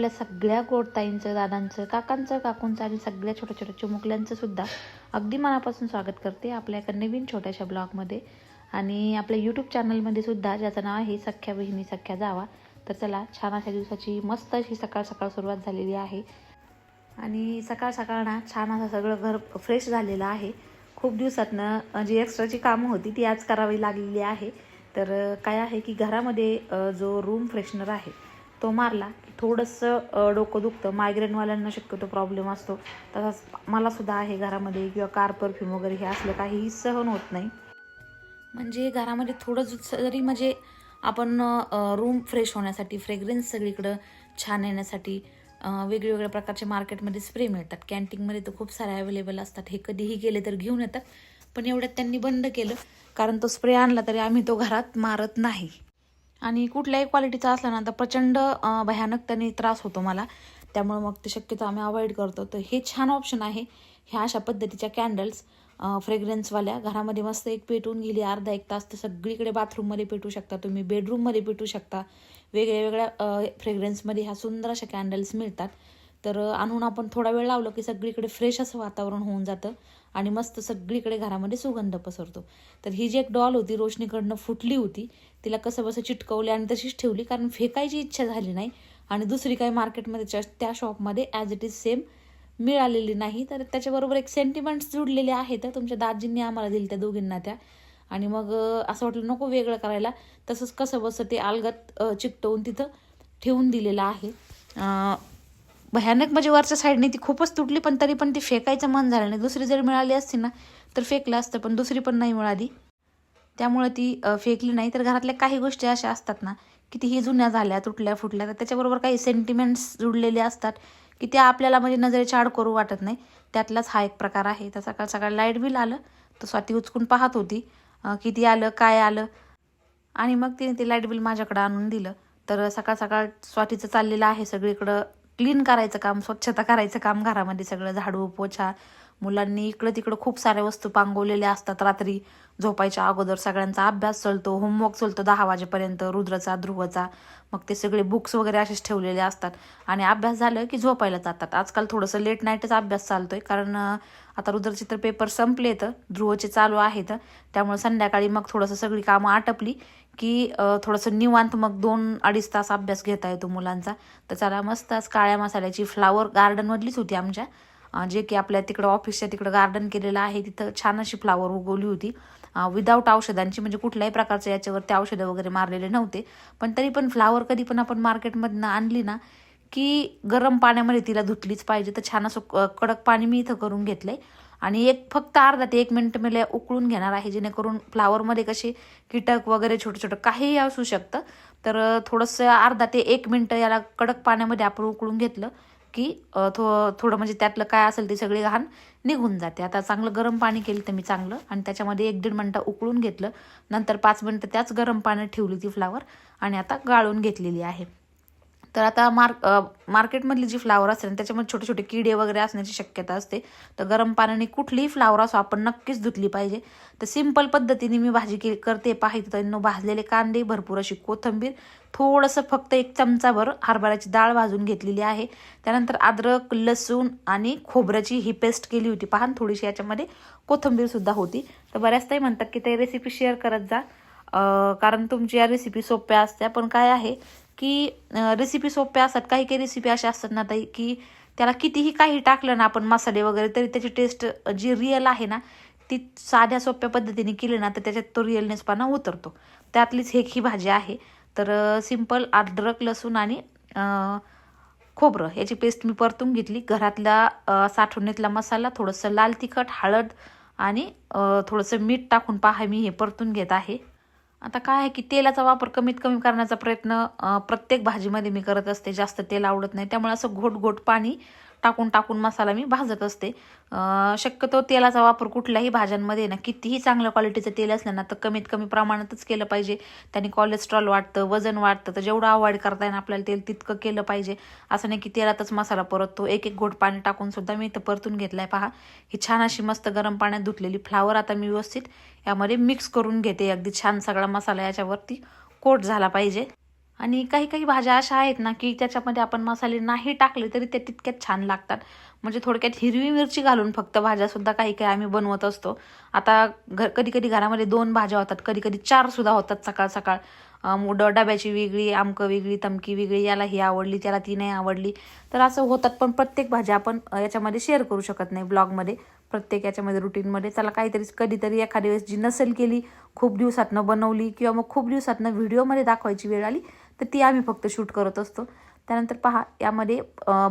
आपल्या सगळ्या गोडताईंचं दादांचं काकांचं काकूंचं आणि सगळ्या छोट्या छोट्या चिमुकल्यांचं सुद्धा अगदी मनापासून स्वागत करते आपल्या एका नवीन छोट्याशा ब्लॉगमध्ये. आणि आपल्या यूट्यूब चॅनलमध्ये सुद्धा ज्याचं नाव आहे सख्या बहिणी सख्या जावा तर चला छान अशा दिवसाची मस्त अशी सकाळ सकाळ सुरुवात झालेली आहे. आणि सकाळ सकाळ ना छान असं सगळं घर फ्रेश झालेलं आहे. खूप दिवसातनं जी एक्स्ट्राची कामं होती ती आज करावी लागलेली आहे. तर काय आहे की घरामध्ये जो रूम फ्रेशनर आहे तो मारला की थोडंसं डोकं दुखतं. मायग्रेनवाल्यांना शक्यतो प्रॉब्लेम असतो. तसाच मला सुद्धा आहे घरामध्ये किंवा कार परफ्यूम वगैरे हे असलं काहीही सहन होत नाही. म्हणजे घरामध्ये थोडं जरी म्हणजे आपण रूम फ्रेश होण्यासाठी फ्रेग्रन्स सगळीकडं छान येण्यासाठी वेगवेगळ्या प्रकारचे मार्केटमध्ये स्प्रे मिळतात. कॅन्टीनमध्ये तर खूप सारे अवेलेबल असतात. हे कधीही गेले तर घेऊन येतात. पण एवढ्यात त्यांनी बंद केलं. कारण तो स्प्रे आणला तरी आम्ही तो घरात मारत नाही. आणि कुठल्याही क्वालिटीचा असला ना तर प्रचंड भयानक त्याने त्रास होतो मला. त्यामुळे मग ते शक्यतो आम्ही अवॉइड करतो. तर हे छान ऑप्शन आहे. ह्या अशा पद्धतीच्या कॅन्डल्स फ्रेग्रन्सवाल्या घरामध्ये मस्त एक पेटून गेली अर्धा एक तास तर सगळीकडे बाथरूममध्ये पेटू शकता तुम्ही. बेडरूममध्ये पेटू शकता. वेगळ्या वेगळ्या फ्रेग्रन्समध्ये ह्या सुंदर अशा कॅन्डल्स मिळतात. तर आणून आपण थोडा वेळ लावलं की सगळीकडे फ्रेश असं वातावरण होऊन जातं. आणि मस्त सगळीकडे घरामध्ये सुगंध पसरतो. तर ही जी एक डॉल होती रोशनीकडनं फुटली होती तिला कसं बसं चिटकवली आणि तशीच ठेवली कारण फेकायची इच्छा झाली नाही. आणि दुसरी काही मार्केटमध्ये त्या- त्या शॉपमध्ये ॲज इट इज सेम मिळालेली नाही. तर त्याच्याबरोबर एक सेंटिमेंट्स जुडलेले आहेत. तुमच्या दाजींनी आम्हाला दिली त्या दोघींना त्या. आणि मग असं वाटलं नको वेगळं करायला. तसंच कसं बसं ते अलगत चिकटवून तिथं ठेवून दिलेलं आहे. भयानक म्हणजे वरच्या साईडने ती खूपच तुटली पण तरी पण ती फेकायचं मन झालं नाही. दुसरी जर मिळाली असती ना तर फेकलं असतं पण दुसरी पण नाही मिळाली. त्यामुळे ती फेकली नाही. तर घरातल्या काही गोष्टी अशा असतात ना की ती ही जुन्या झाल्या तुटल्या फुटल्या. तर त्याच्याबरोबर काही सेंटिमेंट्स जुडलेले असतात की त्या आपल्याला म्हणजे नजरेच्या आड करू वाटत नाही. त्यातलाच हा एक प्रकार आहे. तर सकाळ सकाळ लाइट बिल आलं तर स्वाती उचकून पाहत होती किती आलं काय आलं. आणि मग तिने ते लाइट बिल माझ्याकडे आणून दिलं. तर सकाळ सकाळ स्वातीचं चाललेलं आहे सगळीकडं. क्लीन करायचं काम स्वच्छता करायचं काम घरामध्ये सगळं झाडू पोछा. मुलांनी इकडं तिकडं खूप साऱ्या वस्तू पांगवलेल्या असतात रात्री. झोपायच्या अगोदर सगळ्यांचा अभ्यास चालतो होमवर्क चालतो दहा वाजेपर्यंत रुद्रचा ध्रुवचा. मग ते सगळे बुक्स वगैरे असेच ठेवलेले असतात. आणि अभ्यास झालं की झोपायला जातात. आजकाल थोडंसं लेट नाईटच अभ्यास चालतोय. कारण आता रुद्रचे तर पेपर संपले तर ध्रुवचे चालू आहेत. त्यामुळे संध्याकाळी मग थोडंसं सगळी कामं आटपली. की थोडंसं निवांत मग दोन अडीच तास अभ्यास घेता येतो मुलांचा. तर चला मस्त आज काळ्या मसाल्याची फ्लावर गार्डनमधलीच होती आमच्या. जे की आपल्या तिकडं ऑफिसच्या तिकडं गार्डन केलेलं आहे. तिथं छान अशी फ्लावर उगवली होती. विदाऊट औषधांची म्हणजे कुठल्याही प्रकारचं याच्यावरती औषधं वगैरे मारलेले नव्हते. पण तरी पण फ्लावर कधी पण आपण मार्केटमधनं आणली ना की गरम पाण्यामध्ये तिला धुतलीच पाहिजे. तर छान असं कडक पाणी मी इथं करून घेतलं आहे आणि एक फक्त अर्धा ते एक मिनिट मला उकळून घेणार आहे जेणेकरून फ्लावरमध्ये कसे कीटक वगैरे छोटं छोटं काहीही असू शकतं. तर थोडंसं अर्धा ते एक मिनटं याला कडक पाण्यामध्ये आपण उकळून घेतलं की थो थोडं म्हणजे त्यातलं काय असेल ते सगळी घाण निघून जाते. आता चांगलं गरम पाणी केलं तर मी चांगलं आणि त्याच्यामध्ये एक दीड मिनटं उकळून घेतलं. नंतर पाच मिनटं त्याच गरम पाण्यात ठेवली ती फ्लावर आणि आता गाळून घेतलेली आहे. तर आता मार्क मार्केटमधली जी फ्लावर असते ना त्याच्यामध्ये छोटे छोटे किडे वगैरे असण्याची शक्यता असते. तर गरम पाण्याने कुठलीही फ्लावर असो आपण नक्कीच धुतली पाहिजे. तर सिंपल पद्धतीने मी भाजी के करते. पाहिजे तर भाजलेले कांदे भरपूर अशी कोथिंबीर थोडंसं फक्त एक चमचाभर हरभऱ्याची डाळ भाजून घेतलेली आहे. त्यानंतर अद्रक लसूण आणि खोबऱ्याची ही पेस्ट केली होती. पहा थोडीशी याच्यामध्ये कोथिंबीरसुद्धा होती. तर बऱ्याच ताई म्हणतात की ते रेसिपी शेअर करत जा. कारण तुमची या रेसिपी सोप्या असत्या पण काय आहे की रेसिपी सोप्या असतात काही काही रेसिपी अशा असतात ना ताई की त्याला कितीही काही टाकलं ना आपण मसाले वगैरे तरी त्याची टेस्ट जी रिअल आहे ना ती साध्या सोप्या पद्धतीने केली ना तर त्याच्यात तो रिअलनेसपणा उतरतो. त्यातलीच एक ही भाजी आहे. तर सिंपल अद्रक लसूण आणि खोबरं याची पेस्ट मी परतून घेतली. घरातला साठवणीतला मसाला थोडंसं लाल तिखट हळद आणि थोडंसं मीठ टाकून पहा मी हे परतून घेत आहे. आता काय आहे की तेलाचा वापर कमीत कमी करण्याचा प्रयत्न प्रत्येक भाजीमध्ये मी करत असते. जास्त तेल आवडत नाही. त्यामुळे असं घोट घोट पाणी टाकून टाकून मसाला मी भाजत असते. शक्यतो तेलाचा वापर कुठल्याही भाज्यांमध्ये ना कितीही चांगल्या क्वालिटीचं तेल असलं ना तर कमीत कमी प्रमाणातच केलं पाहिजे. त्याने कोलेस्ट्रॉल वाढतं वजन वाढतं तर जेवढं अवॉइड करता येईल आपल्याला तेल तितकं केलं पाहिजे. असं नाही की तेलातच मसाला परततो. एक एक घोट पाणी टाकून सुद्धा मी इथं परतून घेतलाय. पहा ही छान अशी मस्त गरम पाण्यात धुतलेली फ्लावर आता मी व्यवस्थित यामध्ये मिक्स करून घेते. अगदी छान सगळा मसाला याच्यावरती कोट झाला पाहिजे. आणि काही काही भाज्या अशा आहेत ना की त्याच्यामध्ये आपण मसाले नाही टाकले तरी ते तितक्यात छान लागतात. म्हणजे थोडक्यात हिरवी मिरची घालून फक्त भाज्यासुद्धा काही काही आम्ही बनवत असतो. आता घर कधी कधी घरामध्ये दोन भाज्या होतात कधी कधी चारसुद्धा होतात सकाळ सकाळ. ड डब्याची वेगळी आमकं वेगळी तमकी वेगळी याला ही आवडली त्याला ती नाही आवडली. तर असं होतात पण प्रत्येक भाज्या आपण याच्यामध्ये शेअर करू शकत नाही ब्लॉगमध्ये प्रत्येक याच्यामध्ये रुटीनमध्ये त्याला काहीतरी कधीतरी एखाद्या वेळेस जी नसेल केली खूप दिवसातनं बनवली किंवा मग खूप दिवसातनं व्हिडिओमध्ये दाखवायची वेळ आली तर ती आम्ही फक्त शूट करत असतो. त्यानंतर पहा यामध्ये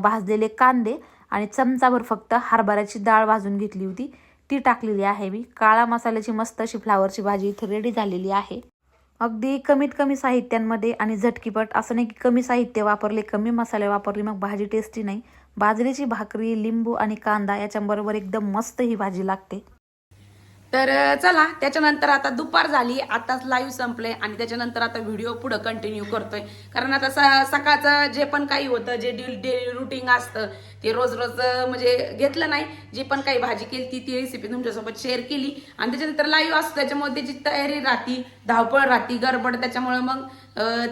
भाजलेले कांदे आणि चमचाभर फक्त हरभऱ्याची डाळ भाजून घेतली होती. ती टाकलेली आहे मी. काळा मसाल्याची मस्त अशी फ्लावरची भाजी इथे रेडी झालेली आहे. अगदी कमीत कमी साहित्यांमध्ये आणि झटकीपट असं नाही की कमी साहित्य वापरले कमी मसाले वापरले मग भाजी टेस्टी नाही. बाजरीची भाकरी लिंबू आणि कांदा याच्याबरोबर एकदम मस्त ही भाजी लागते. तर चला त्याच्यानंतर आता दुपार झाली आताच लाईव्ह संपले आणि त्याच्यानंतर आता व्हिडिओ पुढे कंटिन्यू करतोय. कारण आता स- सकाळचं जे पण काही होतं जे डेली रुटीन असतं ते रोज रोज म्हणजे घेतलं नाही. जी पण काही भाजी केली ती ती रेसिपी तुमच्यासोबत शेअर केली. आणि त्याच्यानंतर लाईव्ह असतं त्याच्यामुळे त्याची तयारी राहती धावपळ राहती गडबड त्याच्यामुळे मग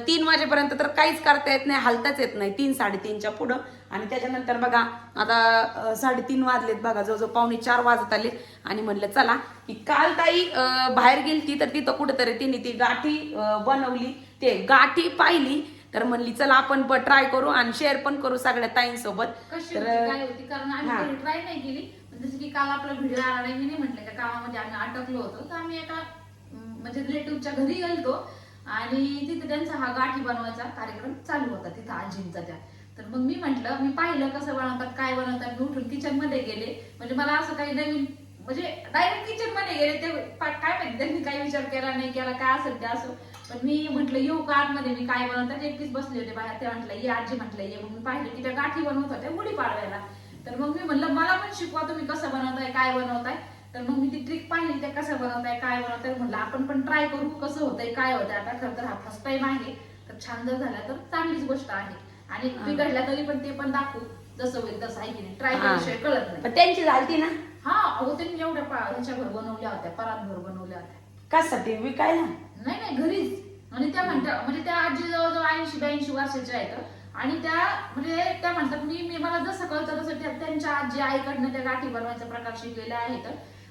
तीन वाजेपर्यंत तर काहीच करता येत नाही हालताच येत नाही. तीन साडेतीनच्या पुढं. आणि त्याच्यानंतर बघा आता साडेतीन वाजलेत बघा जवळजवळ पावणे चार वाजत आले. आणि म्हणलं चला की काल ताई बाहेर गेलती तर तिथं कुठंतरी तिने ती गाठी बनवली. ते गाठी पाहिली तर म्हणली चला आपण ट्राय करू आणि शेअर पण करू सगळ्या ताईंसोबत. तर होती काय होती? कारण. आम्ही ट्राय नाही केली. जसं की काल आपला व्हिडिओ आला नाही म्हटलं का कामामध्ये आम्ही अटकलो होतो. तर आम्ही एका म्हणजे रिलेटिव्हच्या घरी गेलतो. आणि तिथे त्यांचा हा गाठी बनवायचा कार्यक्रम चालू होता तिथं आजींचा त्या. तर मग मी म्हंटल मी पाहिलं कसं बनवतात काय बनवतात मी उठून किचनमध्ये गेले. म्हणजे मला असं काही नवीन म्हणजे डायरेक्ट किचनमध्ये गेले ते पा- काय माहिती त्यांनी काही विचार केला नाही केला काय असेल ते असो. पण मी म्हटलं येऊ का आतमध्ये मी काय बनवतात? एकटीच बसले होते बाहेर ते म्हटलं ये आजी म्हटलं ये. मग मी पाहिलं की त्या गाठी बनवत होत्या गुढी पाडवायला. तर मग मी म्हणलं मला पण शिकवा तुम्ही कसं बनवताय काय बनवताय. तर मग मी ती ट्रिक पाहिली त्या कसं बनवताय काय बनवताय म्हणलं आपण पण ट्राय करू कसं होतंय काय होतंय. आता खरं तर हा फर्स्ट टाइम आहे तर छान जर झाला तर चांगलीच गोष्ट आहे. आणि बिघडला तरी पण ते पण दाखवू जसं होईल तसं आहे की नाही. ट्राय. केल्याशिवाय कळत नाही. पण त्यांची झालती ना? हा अहो त्यांनी एवढ्या पा- ह्याच्याभर बनवल्या होत्या परातभर बनवल्या होत्या. कशासाठी? विकायला? नाही नाही घरीच. आणि त्या म्हणतात म्हणजे त्या आजी जवळजवळ ऐंशी ब्याऐंशी वर्षाच्या आहेत. आणि त्या म्हणजे त्या म्हणतात मी मी मला जसं कळतं तसं त्या- त्यांच्या आजी आईकडनं त्या गाठी बनवायचा प्रकार शिकलेल्या आहेत.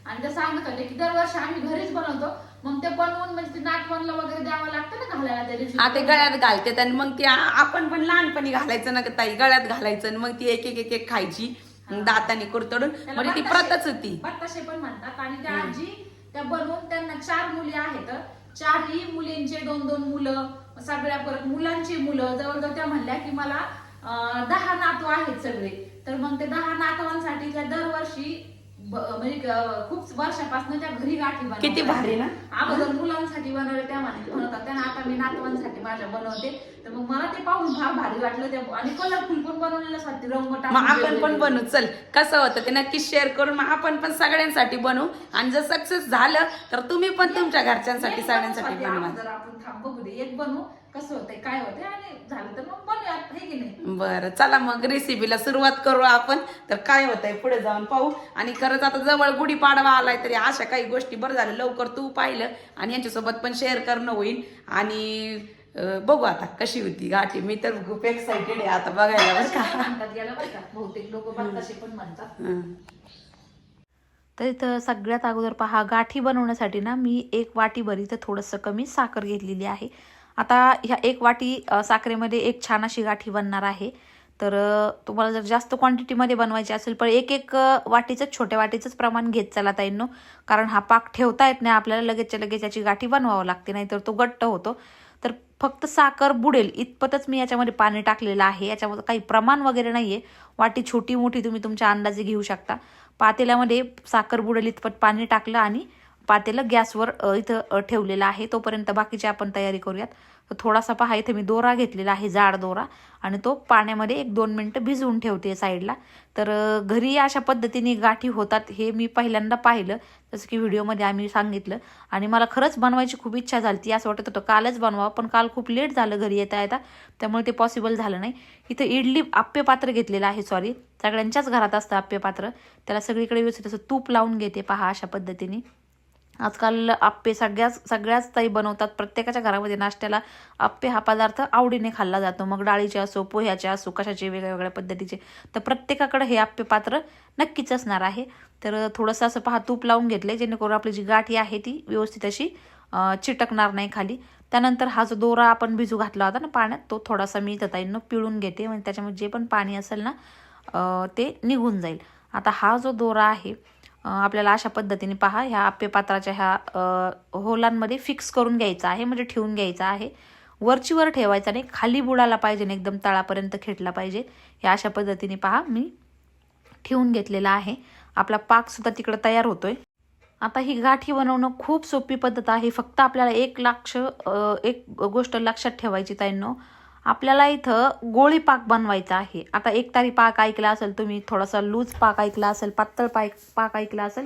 आणि त्या सांगत होते की दरवर्षी आम्ही घरीच बनवतो. मग ते बनवून म्हणजे ते नाटवणला वगैरे द्यावं लागतं ना घालायला त्या दिवशी. हा ते गळ्यात घालते आणि मग ते आ- आपण पण लहानपणी घालायचं ना ताई गळ्यात घालायचं आणि मग ती एक एक एक एक खायची. दाताने कुरतडून. त्याला म्हणजे ती बत्ताशे- प्रथाच होती. बत्ताशे पण म्हणतात. आणि त्या आजी त्या बनवून त्यांना चार मुली आहेत. चारही मुलींचे दोन दोन मुलं सगळ्या परत मुलांची मुलं. जवळजवळ त्या म्हणल्या की मला अं, दहा नातू आहेत सगळे. तर मग ते दहा नातवांसाठी त्या दरवर्षी म्हणजे खूप वर्षापासून त्या घरी गाठी बनवतात. किती भारी ना? अगोदर मुलांसाठी बनवले त्या म्हण- म्हणत होत्या ना आता मी नातवांसाठी माझ्या बनवते. तर मग मला ते पाहून फार भारी वाटलं ते. आणि कलरफुल पण बनवलेलं साठी रंग मग आपण पण. बनवू. चल कसं होतं ते नक्कीच शेअर करून मग आपण पण सगळ्यांसाठी बनवू. आणि जर सक्सेस झालं तर तुम्ही पण तुमच्या घरच्यांसाठी सगळ्यांसाठी बनवू. आपण थांब बघू दे. एक बनवू कसं होतंय काय होतंय आणि झालं तर मग बनवूयात हे की नाही? बरं चला मग रेसिपीला सुरुवात करू आपण. तर काय होतंय पुढे जाऊन पाहू. आणि खरंच आता जवळ गुढीपाडवा आलाय तरी अशा काही गोष्टी बरं झालं लवकर तू पाहिलं आणि यांच्यासोबत पण शेअर करणं होईल. आणि अं, बघू आता कशी होती गाठी. मी तर खूप एक्साइटेड आहे आता बघायला बरं का. पण म्हणतात याला बरं का? बहुतेक लोक बत्ताशे पण म्हणतात. हं. तर इथं सगळ्यात अगोदर पहा गाठी बनवण्यासाठी ना मी एक वाटीभर इथं थोडंसं कमी साखर घेतलेली आहे. आता ह्या एक वाटी साखरेमध्ये एक छान अशी गाठी बनणार आहे. तर तुम्हाला जर जास्त क्वांटिटीमध्ये बनवायची असेल पण एक एक वाटीचंच छोट्या वाटीचंच प्रमाण घेत चला ताईंनो. कारण हा पाक ठेवता येत नाही आपल्याला लगेचच्या लगेच याची गाठी बनवावं लागते नाहीतर तो घट्ट होतो. तर फक्त साखर बुडेल इतपतच मी याच्यामध्ये पाणी टाकलेलं आहे. याच्यामध्ये काही प्रमाण वगैरे नाही आहे वाटी छोटी मोठी तुम्ही तुमच्या अंदाजे घेऊ शकता. पातेल्यामध्ये साखर बुडेल इतपत पाणी टाकलं आणि पातेलं गॅसवर इथं ठेवलेलं आहे. तोपर्यंत बाकीची आपण तयारी करूयात. तर थोडासा पहा इथे मी दोरा घेतलेला आहे जाड दोरा. आणि तो पाण्यामध्ये एक दोन मिनटं भिजवून ठेवते साईडला. तर घरी अशा पद्धतीने गाठी होतात हे मी पहिल्यांदा पाहिलं. जसं की व्हिडिओमध्ये आम्ही सांगितलं. आणि मला खरंच बनवायची खूप इच्छा झाली ती असं वाटत होतं कालच बनवा पण काल खूप लेट झालं घरी येता येता. त्यामुळे ते पॉसिबल झालं नाही. इथं इडली आप्य पात्र घेतलेलं आहे सॉरी. सगळ्यांच्याच घरात असतं आप्य पात्र त्याला सगळीकडे व्यवस्थित असं तूप लावून घेते पहा अशा पद्धतीने. आजकाल आप्पे सगळ्याच सगळ्याच ताई बनवतात. प्रत्येकाच्या घरामध्ये नाश्त्याला आप्पे हा पदार्थ आवडीने खाल्ला जातो. मग डाळीचे असो पोह्याचे असो कशाचे वेगळ्या वेगळ्या पद्धतीचे. तर प्रत्येकाकडे हे आप्पे पात्र नक्कीच असणार आहे. तर थोडंसं असं पहा तूप लावून घेतले जेणेकरून आपली जी गाठी आहे ती व्यवस्थित अशी चिटकणार नाही खाली. त्यानंतर हा जो दोरा आपण भिजू घातला होता ना पाण्यात तो थोडासा मी ताईंना पिळून घेते. म्हणजे त्याच्यामध्ये जे पण पाणी असेल ना ते निघून जाईल. आता हा जो दोरा आहे आपल्याला अशा पद्धतीने पहा ह्या आप्पे पात्राच्या ह्या होलांमध्ये फिक्स करून घ्यायचा आहे म्हणजे ठेवून घ्यायचा आहे. वरची वर ठेवायचा नाही खाली बुडाला पाहिजे एकदम तळापर्यंत खेटला पाहिजे. ह्या अशा पद्धतीने पहा मी ठेवून घेतलेला आहे. आपला पाकसुद्धा तिकडं तयार होतोय. आता ही गाठी बनवणं खूप सोपी पद्धत आहे. फक्त आपल्याला एक लक्ष एक गोष्ट लक्षात ठेवायची त्यांना आपल्याला इथं गोळी पाक बनवायचा आहे. आता एक तारी पाक ऐकला असेल तुम्ही थोडासा लूज पाक ऐकला असेल पातळ पाक पाक ऐकला असेल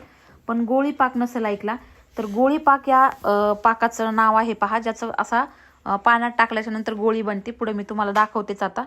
पण गोळी पाक नसेल ऐकला तर गोळी पाक या पाकाचं नाव आहे पहा ज्याचं असा पाण्यात टाकल्याच्या नंतर गोळी बनते. पुढे मी तुम्हाला दाखवतेच आता.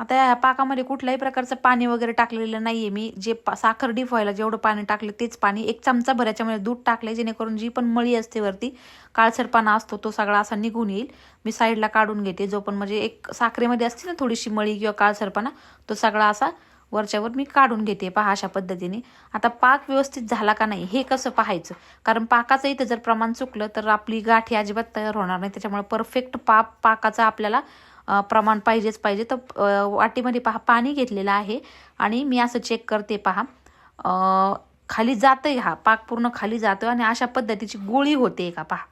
आता या पाकामध्ये कुठल्याही प्रकारचं पाणी वगैरे टाकलेलं नाही आहे मी जे पा- साखर डीप व्हायला जेवढं पाणी टाकलं तेच पाणी एक चमचा भराच्यामध्ये दूध टाकले जेणेकरून जी पण मळी असते वरती काळसरपणा असतो तो सगळा असा निघून येईल. मी साईडला काढून घेते. जो पण म्हणजे एक साखरेमध्ये असते ना थोडीशी मळी किंवा काळसरपाना तो सगळा असा वरच्यावर मी काढून घेते. पहा अशा पद्धतीने. आता पाक व्यवस्थित झाला का नाही हे कसं पाहायचं? कारण पाकाचं इथं जर प्रमाण चुकलं तर आपली गाठी अजिबात तयार होणार नाही. त्याच्यामुळे परफेक्ट पाक पाकाचा आपल्याला प्रमाण पाहिजेच पाहिजे. तर वाटीमध्ये पहा पाणी घेतलेलं आहे. आणि मी असं चेक करते पहा. खाली जातंय हा पाक पूर्ण खाली जातोय आणि अशा पद्धतीची गोळी होते का पहा.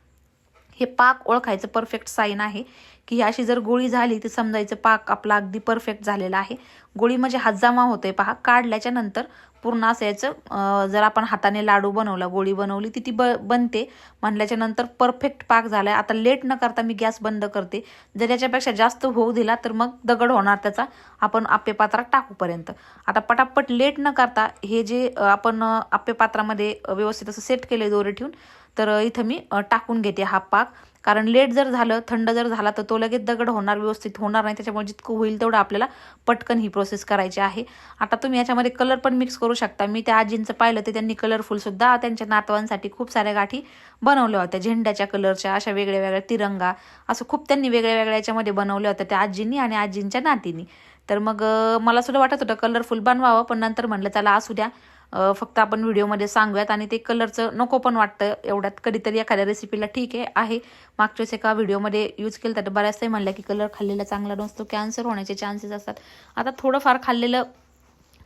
हे पाक ओळखायचं परफेक्ट साईन आहे की ही अशी जर गोळी झाली तर समजायचं पाक आपला अगदी परफेक्ट झालेला आहे. गोळी म्हणजे हात जमा होतोय पहा. काढल्याच्या नंतर पूर्ण असं याचं जर आपण हाताने लाडू बनवला गोळी बनवली ती ती ब बनते. म्हणल्याच्या नंतर परफेक्ट पाक झालाय. आता लेट न करता मी गॅस बंद करते. जर याच्यापेक्षा जास्त होऊ दिला तर मग दगड होणार त्याचा. आपण आप्पे पात्रात टाकूपर्यंत आता पटापट लेट न करता हे जे आपण अं, आप्पे पात्रामध्ये व्यवस्थित असं सेट केले दोरे ठेवून तर इथं मी टाकून घेते हा पाक. कारण लेट जर झालं थंड जर झाला तर तो लगेच दगड होणार व्यवस्थित होणार नाही. त्याच्यामुळे जितकं होईल तेवढं आपल्याला पटकन ही प्रोसेस करायची आहे. आता तुम्ही याच्यामध्ये कलर पण मिक्स करू शकता. मी त्या आजींचं पाहिलं ते त्यांनी कलरफुलसुद्धा त्यांच्या नातवांसाठी खूप साऱ्या गाठी बनवल्या होत्या. झेंड्याच्या कलरच्या अशा वेगळ्या वेगळ्या तिरंगा असं खूप त्यांनी वेगळ्या वेगळ्या याच्यामध्ये बनवल्या होत्या त्या आजींनी आणि आजींच्या नातींनी. तर मग मला सुद्धा वाटत होतं कलरफुल बनवावं पण नंतर म्हणलं चला असू द्या. फक्त आपण व्हिडिओमध्ये सांगूयात आणि ते कलरचं नको पण वाटतं एवढ्यात. कधीतरी एखाद्या रेसिपीला ठीक आहे आहे. मागच्याच एका व्हिडिओमध्ये यूज केलं तर बऱ्याचदा म्हणलं की कलर खाल्लेला चांगला नसतो कॅन्सर होण्याचे चान्सेस असतात. आता थोडंफार खाल्लेलं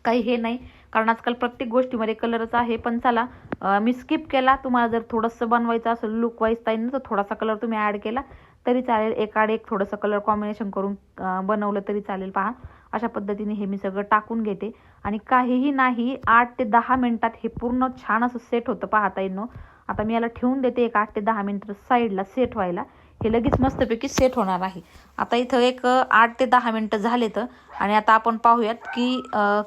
काही हे नाही कारण आजकाल प्रत्येक गोष्टीमध्ये कलरच आहे पण चला मी स्किप केला. तुम्हाला जर थोडंसं बनवायचं असेल लुक वाईज ताईन तर थोडासा कलर तुम्ही ॲड केला तरी चालेल. एकाड एक थोडंसं कलर कॉम्बिनेशन करून बनवलं तरी चालेल. पहा अशा पद्धतीने हे मी सगळं टाकून घेते. आणि काहीही नाही आठ ते दहा मिनिटात हे पूर्ण छान असं सेट होतं पाहता येणं आता मी याला ठेवून देते एक आठ ते दहा मिनटं साईडला सेट व्हायला. हे लगेच मस्तपैकी सेट होणार आहे. आता इथं एक आठ ते दहा मिनटं झाले तर आणि आता आपण पाहूयात की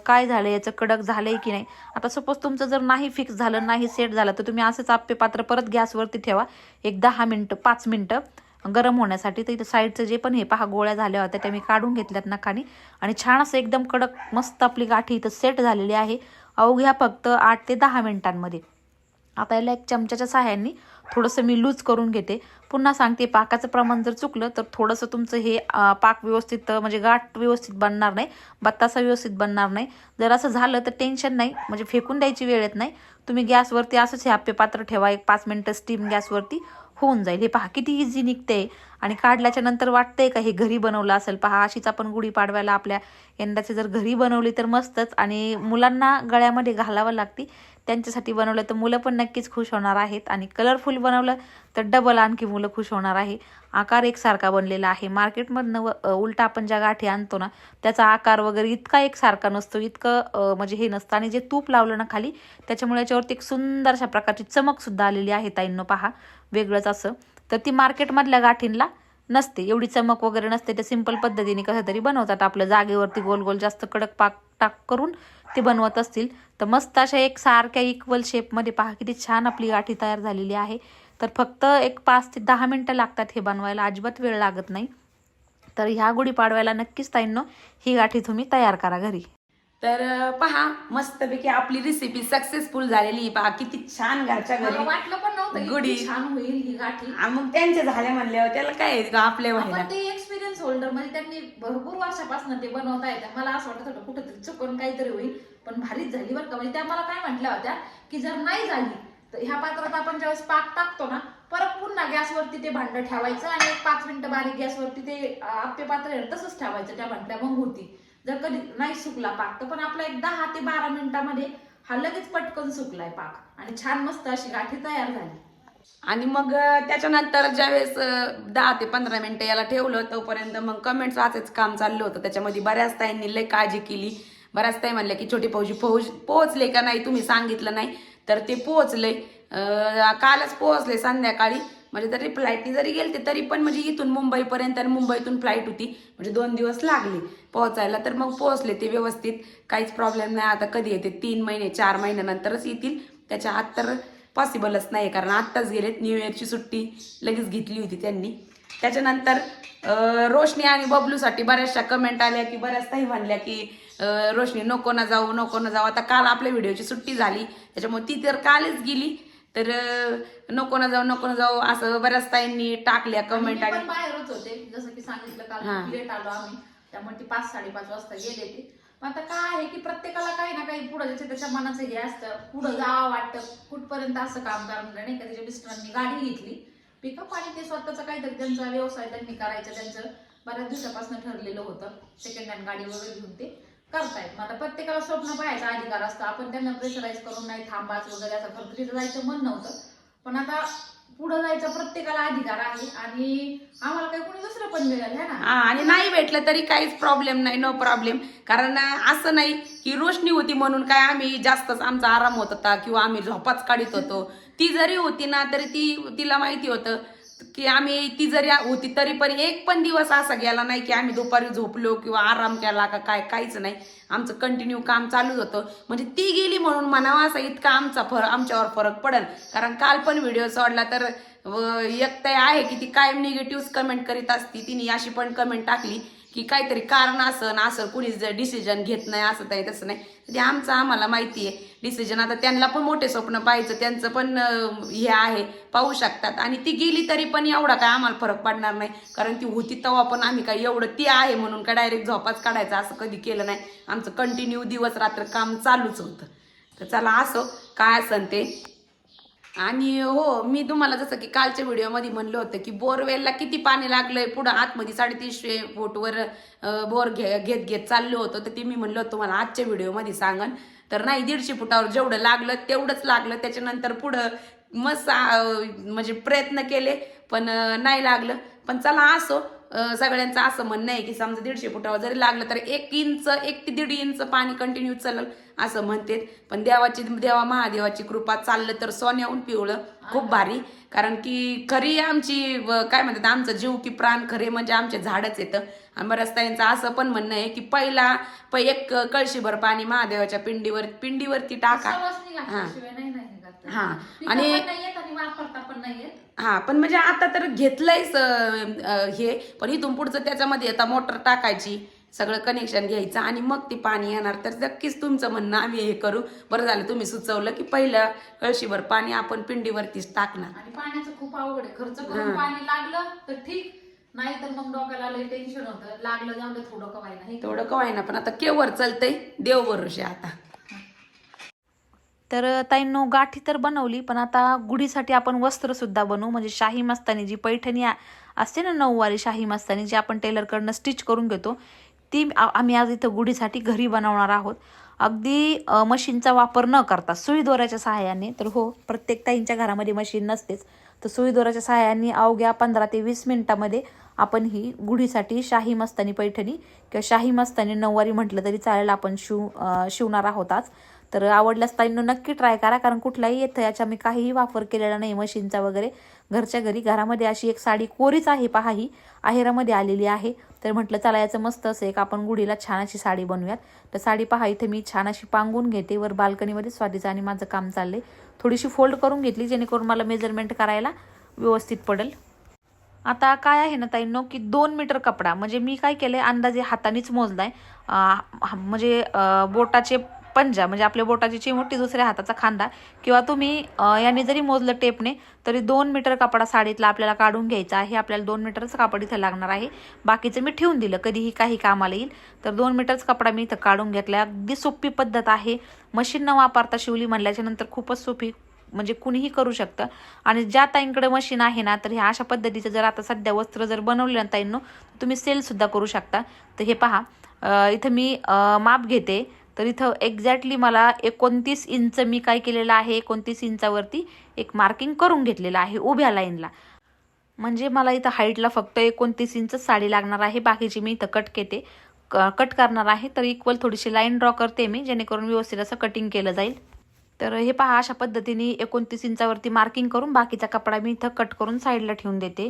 काय झालं याचं कडक झालंय की नाही. आता सपोज तुमचं जर नाही फिक्स झालं नाही सेट झालं तर तुम्ही असंच आप्पे पात्र परत गॅसवरती ठेवा. एक दहा मिनटं पाच मिनटं. गरम होण्यासाठी तर इथं साईडचं जे पण हे पहा गोळ्या झाल्या होत्या त्या मी काढून घेतल्यात नखानी. आणि छान असं एकदम कडक मस्त आपली गाठी इथं सेट झालेली आहे. अवघ्या फक्त आठ ते दहा मिनिटांमध्ये. आता याला एक चमच्याच्या सहाय्याने थोडंसं मी लूज करून घेते. पुन्हा सांगते पाकाचं प्रमाण जर चुकलं तर थोडंसं तुमचं हे पाक व्यवस्थित म्हणजे गाठ व्यवस्थित बनणार नाही. बत्तासा व्यवस्थित बनणार नाही. जर असं झालं तर टेन्शन नाही. म्हणजे फेकून द्यायची वेळ येत नाही. तुम्ही गॅसवरती असंच हे आप्पे पात्र ठेवा. एक पाच मिनटं स्टीम गॅसवरती. होऊन जाईल. हे पहा किती इझी निघते आणि काढल्याच्या नंतर वाटतंय का हे घरी बनवलं असेल? पहा अशीच आपण गुढी पाडव्याला आपल्या यंदाचे जर घरी बनवली तर मस्तच. आणि मुलांना गळ्यामध्ये घालावं लागते. त्यांच्यासाठी बनवलं तर मुलं पण नक्कीच खुश होणार आहेत. आणि कलरफुल बनवलं तर डबल आणखी मुलं खुश होणार आहे. आकार एकसारखा बनलेला आहे. मार्केटमधनं व- उलटा आपण ज्या गाठी आणतो ना त्याचा आकार वगैरे इतका एकसारखा नसतो इतकं म्हणजे हे नसतं. आणि जे तूप लावलं ना खाली त्याच्यामुळे याच्यावरती एक सुंदर अशा प्रकारची चमकसुद्धा आलेली आहे ताईंनो पहा. वेगळंच असं. तर ती मार्केटमधल्या गाठींना नसते. एवढी चमक वगैरे नसते. ते सिंपल पद्धतीने कसं तरी बनवतात. आपलं जागेवरती गोल गोल जास्त कडक पाक टाक करून ते बनवत असतील. तर मस्त अशा एक सारख्या इक्वल शेपमध्ये पहा किती छान आपली गाठी तयार झालेली आहे. तर फक्त एक पाच ते दहा मिनटं लागतात हे बनवायला. अजिबात वेळ लागत नाही. तर ह्या गुढीपाडव्याला नक्कीच ताईंनो ही गाठी तुम्ही तयार करा घरी. तर पहा मस्तपैकी आपली रेसिपी सक्सेसफुल झालेली. पहा किती छान घरच्या घरी वाटलं पण नव्हतं गुढी. इतकी छान होईल ही गाठी. आ, मग त्यांचे झाले म्हणल्यावर त्याला काय आहे का आपल्या व्हायला पण ते एक्सपिरियन्स होल्डर म्हणजे त्यांनी भरपूर वर्षापासून ते बनवता येतं. मला असं वाटत होतं कुठेतरी चुकून काहीतरी होईल पण भारीच झाली बरं का. म्हणजे त्या मला काय म्हटल्या होत्या की जर नाही झाली तर ह्या पात्रात आपण ज्यावेळेस पाक टाकतो ना परत पुन्हा गॅसवरती ते भांड ठेवायचं आणि एक पाच मिनिटं बारीक गॅसवरती ते अं, आप्पे पात्र आहे ना तसंच ठेवायचं त्या भांड्या मग होती. जर कधी नाही सुकला पाक तर पण आपला एक दहा ते बारा मिनिटामध्ये हा लगेच पटकन सुकलाय पाक. आणि छान मस्त अशी गाठी तयार झाली. आणि मग त्याच्यानंतर ज्यावेळेस दहा ते पंधरा मिनिटं याला ठेवलं तोपर्यंत मग कमेंट्स वाचायचं काम चाललं होतं. त्याच्यामध्ये बऱ्याच ताईंनी लय काळजी केली. बऱ्याच ताई म्हणल्या की छोटी फौजी पोहोच पोहोचले का नाही? तुम्ही सांगितलं नाही. तर ते पोहोचले. कालच पोहोचले संध्याकाळी. म्हणजे तरी फ्लाईटनी जरी गेलते तरी पण म्हणजे इथून मुंबईपर्यंत आणि मुंबईतून फ्लाईट होती. म्हणजे दोन दिवस लागले पोहोचायला. तर मग पोहोचले ते व्यवस्थित. काहीच प्रॉब्लेम नाही. आता कधी येते? तीन महिने चार महिन्यानंतरच येतील. त्याच्या आत तर पॉसिबलच नाही कारण आत्ताच गेलेत. न्यू इयरची सुट्टी लगेच घेतली होती त्यांनी. त्याच्यानंतर रोशनी आणि बबलूसाठी बऱ्याचशा कमेंट आल्या की बऱ्याच ताई म्हणल्या की रोशनी नको ना जाऊ नको ना जाऊ. आता काल आपल्या व्हिडिओची सुट्टी झाली. त्याच्यामुळे ती तर कालच गेली. तर नको ना जाऊ नको ना जाऊ असं बऱ्याच ताईंनी टाकल्या कमेंट मी आणि पण बाहेरच होते. जसं की सांगितलं हा. काल लेट आलो आम्ही. त्यामुळे ती पाच साडेपाच वाजता गेले ते. पण आता काय आहे की प्रत्येकाला काही ना काही पुढं ज्याच्या त्याच्या मनाचं हे असतं. पुढं जावं वाटतं. कुठपर्यंत असं काम करणार नाही का त्याच्या मिस्टरांनी गाडी घेतली पिकअप आणि ते स्वतःचा काहीतरी त्यांचा व्यवसाय त्यांनी करायचं. त्यांचं बऱ्याच दिवसापासून ठरलेलं होतं. सेकंड हँड गाडी वगैरे घेऊन ते. करतायत. मग आता प्रत्येकाला स्वप्न पाहायचा अधिकार असतं. आपण त्यांना प्रेशराईज करून नाही थांबाच वगैरे असं फक्त तिथं जायचं मन नव्हतं. पण आता पुढं जायचा प्रत्येकाला अधिकार आहे आणि आम्हाला काही कोणी दुसरं पण मिळेल है ना? आणि नाही भेटलं तरी काहीच प्रॉब्लेम नाही नो प्रॉब्लेम कारण असं नाही की रोशनी होती म्हणून काय आम्ही जास्तच आमचा आराम होत होता किंवा आम्ही झोपाच काढित होतो. ती जरी होती ना तरी ती तिला माहिती होतं. की आम्ही ती जरी होती तरी पण एक पण दिवस असा गेला नाही की आम्ही दुपारी झोपलो किंवा आराम केला का काय काहीच नाही. आमचं कंटिन्यू काम चालूच होतं. म्हणजे ती गेली म्हणून म्हणावा असा इतका आमचा फरक आमच्यावर फरक पडेल. कारण काल पण व्हिडिओ सोडला तर व एक आहे की ती कायम निगेटिव्ह कमेंट करीत असती. तिने अशी पण कमेंट टाकली. की काहीतरी कारण असं असं कुणीच डिसिजन घेत नाही असं नाही तसं नाही. ते आमचं आम्हाला माहिती आहे. डिसिजन आता त्यांना पण मोठे स्वप्न पाहायचं त्यांचं पण हे आहे पाहू शकतात. आणि ती गेली तरी पण एवढा काय आम्हाला फरक पडणार नाही. कारण ती होती तेव्हा पण आम्ही काय एवढं ती आहे म्हणून काय डायरेक्ट झोपाच काढायचं असं कधी केलं नाही. आमचं कंटिन्यू दिवस रात्र काम चालूच होतं. तर चला असो काय असन ते. आणि हो मी तुम्हाला जसं की कालच्या व्हिडिओमध्ये म्हणलं होतं की बोरवेलला किती पाणी लागलंय पुढं आतमध्ये साडेतीनशे फूटवर बोर घे घेत घेत चाललो होतो तर ते मी म्हणलं होतं तुम्हाला आजच्या व्हिडिओमध्ये सांगन. तर नाही दीडशे फुटावर जेवढं लागलं तेवढंच लागलं. त्याच्यानंतर पुढं मस्त म्हणजे प्रयत्न केले पण नाही लागलं. पण चला असो सगळ्यांचं असं म्हणणं आहे की समजा दीडशे फुटावर जरी लागलं तर एक इंच एक ते दीड इंच पाणी कंटिन्यू चालल असं म्हणते पण देवाची देवा महादेवाची कृपा चाललं तर सोन्याहून पिवळं. खूप भारी. कारण की खरी आमची काय म्हणतात आमचं जीव की प्राण खरे म्हणजे आमचे झाडच येतं आणि बऱ्याच ताईंचं असं पण म्हणणं आहे की पहिला प एक कळशीभर पाणी महादेवाच्या पिंडीवर पिंडीवरती टाका. हा. हे आणि- वापरता पण नाही हा पण म्हणजे आता तर घेतलंयच हे पण इथून पुढचं त्याच्यामध्ये आता मोटर टाकायची सगळं कनेक्शन घ्यायचं आणि मग ते पाणी येणार. तर नक्कीच तुमचं म्हणणं आम्ही हे करू. बरं झालं तुम्ही सुचवलं की पहिलं कळशीभर पाणी आपण पिंडीवरतीच टाकणार. आणि पाण्याचं खूप अवघड आहे. खर्च करून पाणी लागलं तर ठीक. नाही तर मग डोक्याला लई टेन्शन होतं. लागलं जाऊ थोडं कवायला हे तेवढं कवाय ना पण आता केवर चालतंय? देव भरोसे आता. तर ताईंनो गाठी तर बनवली पण आता गुढीसाठी आपण वस्त्रसुद्धा बनवू. म्हणजे शाही मस्तानी जी पैठणी असते ना नऊवारी शाही मस्तानी जी आपण टेलरकडनं स्टिच करून घेतो ती आम्ही आज इथं गुढीसाठी घरी बनवणार आहोत. अगदी मशीनचा वापर न करता सुई दोऱ्याच्या सहाय्याने तर हो प्रत्येक ताईंच्या घरामध्ये मशीन नसतेच. तर सुई दोऱ्याच्या सहाय्याने अवघ्या पंधरा ते वीस मिनिटामध्ये आपण ही गुढीसाठी शाही मस्तानी पैठणी किंवा शाही मस्तानी नऊवारी म्हटलं तरी चालेल आपण शिव शिवणार आहोत आज. तर आवडल्यास ताईंनो नक्की ट्राय करा कारण कुठलाही येतं याचा मी काहीही वापर केलेला नाही मशीनचा वगैरे. घरच्या घरी घरामध्ये अशी एक साडी कोरीच आहे पहा ही आहेरामध्ये आलेली आहे. तर म्हटलं चला याचं मस्त असं एक आपण गुढीला छान अशी साडी बनवूयात. तर साडी पहा इथे मी छान अशी पांगून घेते. वर बाल्कनीमध्ये स्वादीचं आणि माझं काम चाललंय. थोडीशी फोल्ड करून घेतली जेणेकरून मला मेजरमेंट करायला व्यवस्थित पडेल. आता काय आहे ना ताईंनो की दोन मीटर कपडा. म्हणजे मी काय केलंय अंदाजे हातानेच मोजलाय. आहे म्हणजे बोटाचे पंजा म्हणजे आपल्या बोटाची चिमोटी दुसऱ्या हाताचा खांदा किंवा तुम्ही याने जरी मोजलं टेपने तरी दोन मीटर कपडा साडीतला आपल्याला काढून घ्यायचा आहे. आपल्याला दोन मीटरचं कापड इथं लागणार आहे. बाकीचं मी ठेवून दिलं. कधीही काही कामाला येईल. तर दोन मीटरच कपडा मी इथं काढून घेतला अगदी सोपी पद्धत आहे. मशीन न वापरता शिवली म्हणल्याच्या नंतर खूपच सोपी म्हणजे कुणीही करू शकतं. आणि ज्या ताईंकडे मशीन आहे ना तर ह्या अशा पद्धतीचं जर आता सध्या वस्त्र जर बनवले ना ताईंनो तुम्ही सेलसुद्धा करू शकता. तर हे पहा. इथं मी माप घेते. तर इथं एक्झॅक्टली मला एकोणतीस इंच मी काय केलेलं आहे एकोणतीस इंचावरती एक मार्किंग करून घेतलेलं आहे उभ्या लाईनला म्हणजे मला इथं हाईटला फक्त एकोणतीस इंच साडी लागणार आहे बाकीची मी इथं कट घेते कट करणार आहे तर इक्वल थोडीशी लाईन ड्रॉ करते मी जेणेकरून व्यवस्थित असं कटिंग केलं जाईल. तर हे पहा अशा पद्धतीने एकोणतीस इंचावरती मार्किंग करून बाकीचा कपडा मी इथं कट करून साईडला ठेवून देते.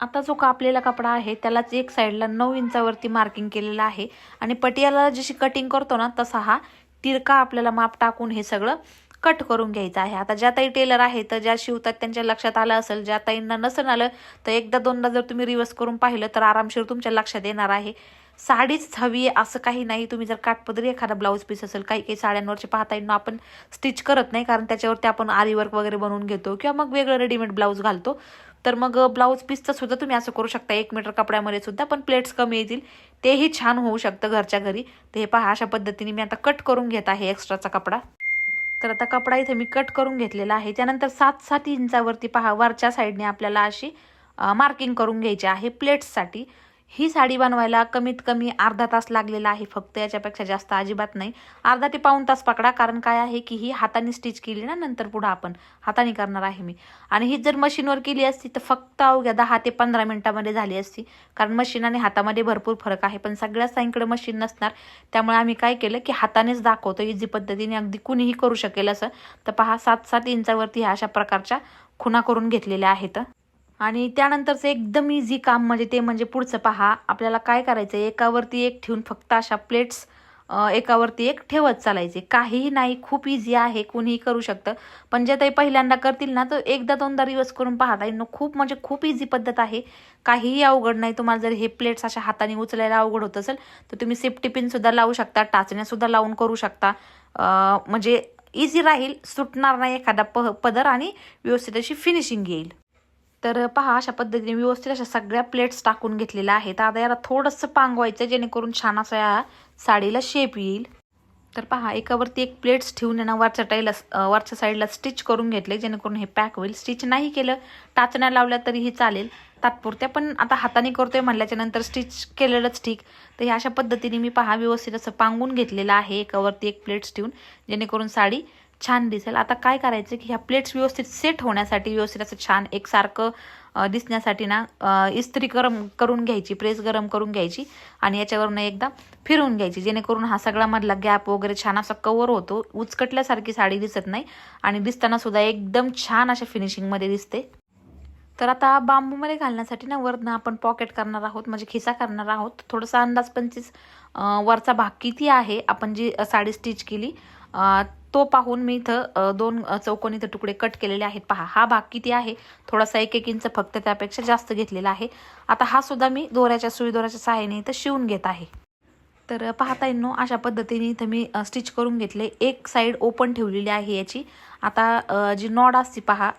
आता जो कापलेला कपडा आहे त्यालाच एक साईडला नऊ इंचावरती मार्किंग केलेलं आहे. आणि पटियाला जशी कटिंग करतो ना तसा हा तिरका आपल्याला माप टाकून हे सगळं कट करून घ्यायचं आहे. आता ज्या ताई टेलर आहे तर ज्या शिवतात त्यांच्या लक्षात आलं असेल ज्या ताईंना नसेल आलं तर एकदा दोनदा जर तुम्ही रिवर्स करून पाहिलं तर आरामशीर तुमच्या लक्षात येणार आहे. साडीच हवी आहे असं काही नाही. तुम्ही जर काठपदरी एखादा ब्लाऊज पीस असेल काही काही साड्यांवरचे पाहता येईल आपण स्टिच करत नाही कारण त्याच्यावरती आपण आरी वर्क वगैरे बनवून घेतो. किंवा मग वेगळं रेडीमेड ब्लाऊज घालतो. तर मग ब्लाऊज पीसचं सुद्धा तुम्ही असं करू शकता. एक मीटर कपड्यामध्ये सुद्धा पण प्लेट्स कमी येतील. तेही छान होऊ शकतं घरच्या घरी. तर हे पहा अशा पद्धतीने मी आता कट करून घेत आहे एक्स्ट्राचा कपडा. तर आता कपडा इथे मी कट करून घेतलेला आहे. त्यानंतर सात सात इंचावरती पहा वरच्या साईडने आपल्याला अशी मार्किंग करून घ्यायची आहे प्लेट्ससाठी ही साडी बनवायला कमीत कमी अर्धा तास लागलेला आहे. फक्त याच्यापेक्षा जास्त अजिबात नाही. अर्धा ते पाऊण तास पकडा. कारण काय आहे की ही हाताने स्टिच केली ना नंतर पुढं आपण. हाताने करणार आहे मी. आणि ही जर मशीनवर केली असती तर फक्त अवघ्या दहा ते पंधरा मिनिटामध्ये झाली असती. कारण मशीन आणि हातामध्ये भरपूर फरक आहे. पण सगळ्या साईंकडे मशीन नसणार. त्यामुळे आम्ही काय केलं की हातानेच दाखवतो. इझी पद्धतीने अगदी कुणीही करू शकेल असं. तर पहा सात सात इंचावरती ह्या अशा प्रकारच्या खुणा करून घेतलेल्या आहेत. आणि त्यानंतरचं एकदम इझी काम म्हणजे ते म्हणजे पुढचं पहा. आपल्याला काय करायचं आहे एकावरती एक ठेवून फक्त अशा प्लेट्स एकावरती एक ठेवत चालायचे. काहीही नाही खूप इझी आहे कोणीही करू शकतं. पण जे ताई पहिल्यांदा करतील ना तर एकदा दोनदा रिवर्स करून पाहता येईल खूप म्हणजे खूप इझी पद्धत आहे. काहीही अवघड नाही. तुम्हाला जर हे प्लेट्स अशा हाताने उचलायला अवघड होत असेल तर तुम्ही सेफ्टी पिनसुद्धा लावू शकता टाचण्यासुद्धा लावून करू शकता. म्हणजे इझी राहील सुटणार नाही एखादा प पदर आणि व्यवस्थित अशी फिनिशिंग येईल. तर पहा अशा पद्धतीने व्यवस्थित अशा सगळ्या प्लेट्स टाकून घेतलेल्या आहेत. आता याला थोडंसं पांगवायचं जेणेकरून छान असं या साडीला शेप येईल. तर पहा एकावरती एक प्लेट्स ठेवून ना वरच्या टाईला वरच्या साईडला स्टिच करून घेतले जेणेकरून हे पॅक होईल. स्टिच नाही केलं टाचण्या लावल्या तरीही चालेल. तात्पुरत्या पण आता हाताने करतोय म्हणल्याच्या नंतर स्टिच केलेलंच ठीक. तर हे अशा पद्धतीने मी पहा व्यवस्थित असं पांगून घेतलेलं आहे. एकावरती एक प्लेट्स ठेवून जेणेकरून साडी छान दिसेल. आता काय करायचं की ह्या प्लेट्स व्यवस्थित सेट होण्यासाठी व्यवस्थित असं छान एकसारखं दिसण्यासाठी ना इस्त्री गरम करून घ्यायची प्रेस गरम करून घ्यायची आणि याच्यावरून एकदा फिरवून घ्यायची. जेणेकरून हा सगळा मधला गॅप वगैरे छान असा कवर होतो. उचकटल्यासारखी साडी दिसत नाही आणि दिसताना सुद्धा एकदम छान अशा फिनिशिंगमध्ये दिसते. तर आता बांबूमध्ये घालण्यासाठी ना वरनं आपण पॉकेट करणार आहोत म्हणजे खिसा करणार आहोत. थोडासा अंदाज पंचवीस वरचा भाग किती आहे आपण जी साडी स्टिच केली तो पाहून मी इथं दोन चौकोनी इथं तुकडे कट केलेले आहेत. पहा हा भाग किती आहे? थोडासा एक एक इंच फक्त त्यापेक्षा जास्त घेतलेला आहे. आता हा सुद्धा मी दोऱ्याच्या सुई दोऱ्याच्या सहाय्याने इथं शिवून घेत आहे. तर पाहता येईल अशा पद्धतीने इथं मी स्टिच करून घेतले. एक साईड ओपन ठेवलेली आहे याची. आता जी नॉड असते पहा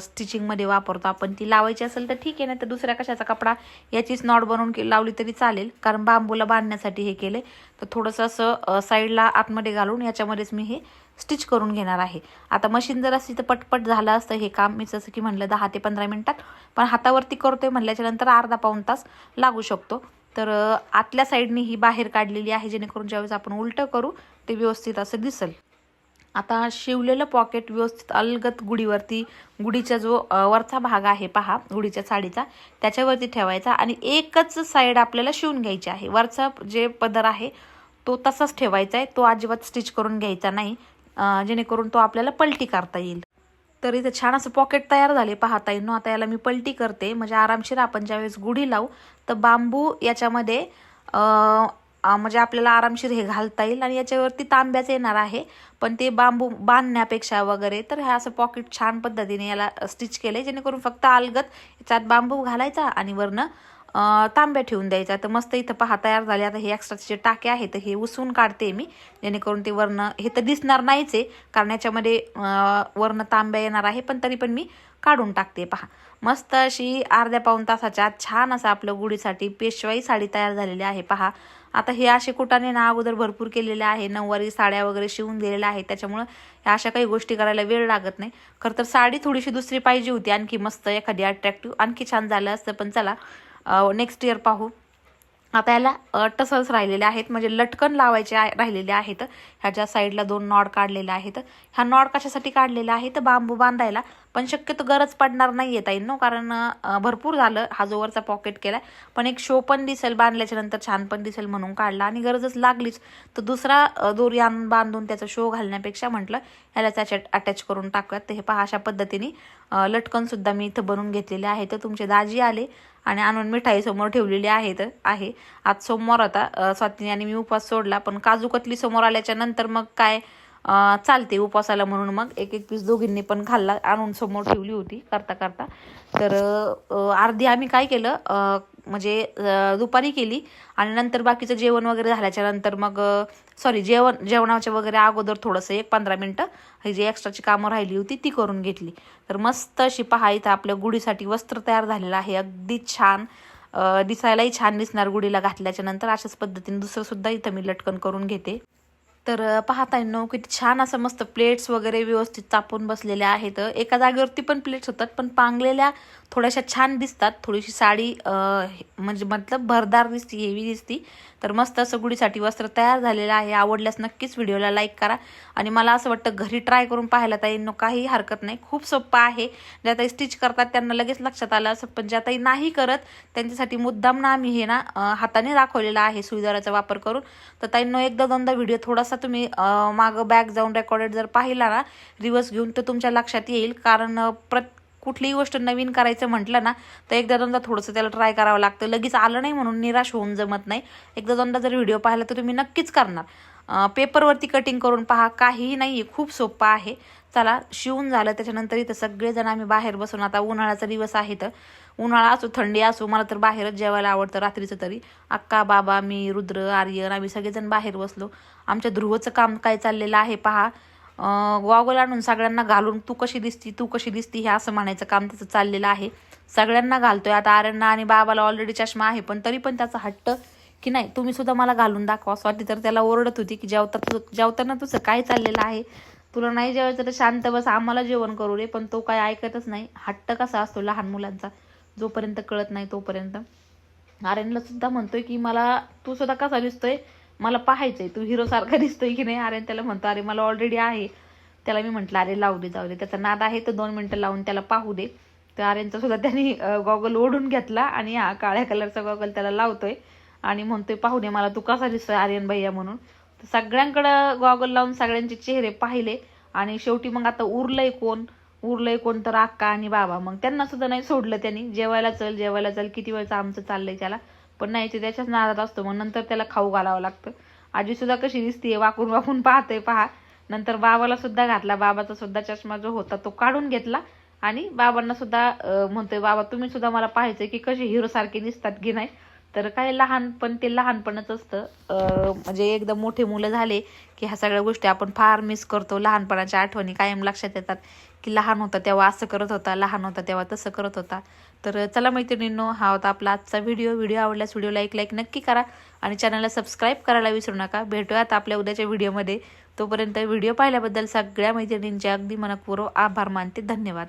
स्टिचिंगमध्ये वापरतो आपण ती लावायची असेल तर ठीक आहे ना तर दुसऱ्या कशाचा कपडा याचीच नॉड बनवून के लावली तरी चालेल. कारण बांबूला बांधण्यासाठी हे केले तर थोडंसं असं साईडला आतमध्ये घालून याच्यामध्येच मी हे स्टिच करून घेणार आहे. आता मशीन जर असती तर पटपट झालं असतं हे काम. मी जसं की म्हणलं दहा ते पंधरा मिनटात. पण हातावरती करतोय म्हणल्याच्या नंतर अर्धा पाऊण तास लागू शकतो. तर आतल्या साईडनी ही बाहेर काढलेली आहे जेणेकरून ज्यावेळेस आपण उलटं करू ते व्यवस्थित असं दिसेल. आता शिवलेलं पॉकेट व्यवस्थित अलगत गुढीवरती गुढीचा जो वरचा भाग आहे पहा गुढीच्या साडीचा त्याच्यावरती ठेवायचा आणि एकच साईड आपल्याला शिवून घ्यायची आहे. वरचा जे पदर आहे तो तसाच ठेवायचा आहे तो अजिबात स्टिच करून घ्यायचा नाही जेणेकरून तो आपल्याला पलटी करता येईल. तर इथं छान असं पॉकेट तयार झाले. पाहता येईल आता याला मी पलटी करते. म्हणजे आरामशीर आपण ज्यावेळेस गुढी लावू तर बांबू याच्यामध्ये म्हणजे आपल्याला आरामशीर हे घालता येईल आणि याच्यावरती तांब्याच येणार आहे. पण ते बांबू बांधण्यापेक्षा वगैरे तर हे असं पॉकेट छान पद्धतीने याला स्टिच केले जेणेकरून फक्त अलगत याच्यात बांबू घालायचा आणि वरनं तांब्या ठेवून द्यायचा. तर मस्त इथं पहा तयार झाले. आता हे एक्स्ट्राचे जे टाके आहेत तर हे उसून काढते मी. जेणेकरून ते वर्ण हे तर दिसणार नाहीच आहे कारण याच्यामध्ये वर्ण तांब्या येणार आहे पण तरी पण मी काढून टाकते पहा. मस्त अशी अर्ध्या पाऊन तासाच्या आत छान असं आपलं गुढीसाठी पेशवाई साडी तयार झालेली आहे पहा. आता हे असे कुटाने ना अगोदर भरपूर केलेले आहे नऊवारी साड्या वगैरे शिवून दिलेल्या आहेत त्याच्यामुळं ह्या अशा काही गोष्टी करायला वेळ लागत नाही. खरं तर साडी थोडीशी दुसरी पाहिजे होती आणखी मस्त एखादी अट्रॅक्टिव्ह आणखी छान झालं असतं पण चला. नेक्स्ट इयर पाहू. आता याला टसल्स राहिलेले आहेत म्हणजे लटकन लावायचे राहिलेले आहेत. ह्याच्या साईडला दोन नॉड काढलेले आहेत. ह्या नॉड कशासाठी काढलेले आहेत? बांबू बांधायला. पण शक्यतो गरज पडणार नाही येत नो कारण भरपूर झालं. हा जोवरचा पॉकेट केला पण एक शो पण दिसेल बांधल्याच्या नंतर छान पण दिसेल म्हणून काढला. आणि गरजच लागलीच. तर दुसरा अ, दोरी आणून बांधून त्याचा शो घालण्यापेक्षा म्हटलं ह्याला त्याच्या अटॅच करून टाकूयात. तर हे पहा अशा पद्धतीने लटकनसुद्धा लटकन सुद्धा मी इथं बनवून घेतलेले आहे तर तुमचे दाजी आले. आणि आणून मिठाई समोर ठेवलेली आहेत आहे. आज सोमवार होता स्वातीने आणि मी उपवास सोडला पण काजू कतली समोर आल्याच्यानंतर मग काय चालते उपवासाला म्हणून मग एक एक पीस दोघींनी पण खाल्ला आणून समोर ठेवली होती करता करता तर अर्धी आम्ही काय केलं म्हणजे दुपारी केली आणि नंतर बाकीचं जेवण वगैरे झाल्याच्यानंतर मग सॉरी जेवण जेवणाच्या वगैरे अगोदर थोडंसं एक पंधरा मिनटं ही जी एक्स्ट्राची कामं राहिली होती ती करून घेतली. तर मस्त अशी पहा इथं आपल्या गुढीसाठी वस्त्र तयार झालेलं आहे. अगदी छान दिसायलाही छान दिसणार गुढीला घातल्याच्या नंतर. अशाच पद्धतीने दुसरंसुद्धा इथं मी लटकन करून घेते. तर पाहतायनो किती छान असं मस्त प्लेट्स वगैरे व्यवस्थित चापून बसलेल्या आहेत. एका जागेवरती पण प्लेट्स होतात पण पांगलेल्या थोड्याशा छान दिसतात. थोडीशी साडी हे- म्हणजे मतलब भरदार दिसती हेवी दिसती. तर मस्त असं गुढीसाठी वस्त्र तयार झालेलं आहे. आवडल्यास नक्कीच व्हिडिओला लाईक करा. आणि मला असं वाटतं घरी ट्राय करून पाहायला ताई नो काही हरकत नाही. खूप सोपं आहे. ज्या ताई स्टिच करतात त्यांना लगेच लक्षात आलं असं. पण ज्या ताई नाही करत त्यांच्यासाठी मुद्दाम ना आम्ही हे ना हाताने दाखवलेलं आहे सुईदाराचा वापर करून. तर ताईंनो एकदा दोनदा व्हिडिओ थोडासा तुम्ही मागं बॅक जाऊन रेकॉर्डेड जर पाहिला ना रिवर्स घेऊन तर तुमच्या लक्षात येईल. कारण प्रत कुठलीही गोष्ट नवीन करायचं म्हटलं ना तर एकदा दोनदा थोडंसं त्याला ट्राय करावं लागतं. लगेच आलं नाही म्हणून निराश होऊन जमत नाही. एकदा दोनदा जर व्हिडिओ पाहिला तर तुम्ही नक्कीच करणार. पेपरवरती कटिंग करून पहा. काहीही नाही आहे खूप सोपं आहे. चला शिवून झालं. त्याच्यानंतर इथं सगळेजण आम्ही बाहेर बसून आता उन्हाळ्याचा दिवस आहे तर उन्हाळा असो थंडी असो मला तर बाहेरच जेवायला आवडतं रात्रीचं तरी. अक्का बाबा मी रुद्र आर्यन आम्ही सगळेजण बाहेर बसलो. आमच्या ध्रुवचं काम काय चाललेलं आहे पहा. गॉगल आणून सगळ्यांना घालून तू कशी दिसती तू कशी दिसती हे असं म्हणायचं काम त्याचं चाललेलं आहे. सगळ्यांना घालतोय. आता आर्यांना आणि बाबाला ऑलरेडी चष्मा आहे पण तरी पण त्याचा हट्ट की नाही तुम्ही सुद्धा मला घालून दाखवा. स्वाती तर त्याला ओरडत होती की जेवता तु जेवताना तुझं काय चाललेलं आहे? तुला नाही जेवायचं तर शांत बस आम्हाला जेवण करू रे पण तो काय ऐकतच नाही. हट्ट कसा असतो लहान मुलांचा? जोपर्यंत कळत नाही तोपर्यंत. आर्यनला सुद्धा म्हणतोय की मला तू सुद्धा कसा दिसतोय? मला पाहायचंय तू हिरो सारखा दिसतोय की नाही? आर्यन त्याला म्हणतो अरे मला ऑलरेडी आहे. त्याला मी म्हटलं अरे लावू दे जाऊ दे. त्याचा नाद आहे तर दोन मिनिटं लावून त्याला पाहू दे. तर आर्यनचा सुद्धा त्यांनी गॉगल ओढून घेतला आणि हा काळ्या कलरचा गॉगल त्याला लावतोय आणि म्हणतोय पाहू दे मला तू कसा दिसतोय आर्यन भैया म्हणून. तर सगळ्यांकडं गॉगल लावून सगळ्यांचे चेहरे पाहिले आणि शेवटी मग आता उरलंय कोण? उरलंय कोण तर अक्का आणि बाबा. मग त्यांना सुद्धा नाही सोडलं त्यांनी. जेवायला चल जेवायला चल. किती वेळचं आमचं चाललंय त्याला. पण नाही ते त्याच्याच नादात असतो. मग नंतर त्याला खाऊ घालावं लागतं. आजी सुद्धा कशी दिसतीये वाकून वाकून पाहते पहा. नंतर बाबाला सुद्धा घातला. बाबाचा सुद्धा चष्मा जो होता तो काढून घेतला. आणि बाबांना सुद्धा म्हणतोय बाबा तुम्ही सुद्धा मला पाहायचंय की कसे हिरो सारखे दिसतात की नाही? तर काय लहानपण ते लहानपणच असतं. म्हणजे एकदम मोठे मुलं झाले की ह्या सगळ्या गोष्टी आपण फार मिस करतो. लहानपणाच्या आठवणी कायम लक्षात येतात की लहान होता तेव्हा असं करत होता लहान होता तेव्हा तसं करत होता. तर चला मैत्रिणींनो हा होता आपला आजचा व्हिडिओ व्हिडिओ आवडल्यास व्हिडिओला एक लाईक नक्की करा आणि चॅनलला सबस्क्राईब करायला विसरू नका. भेटूयात आपल्या उद्याच्या व्हिडिओमध्ये तोपर्यंत व्हिडिओ पाहिल्याबद्दल सगळ्या मैत्रिणींचे अगदी मनपूर्व आभार मानते. धन्यवाद.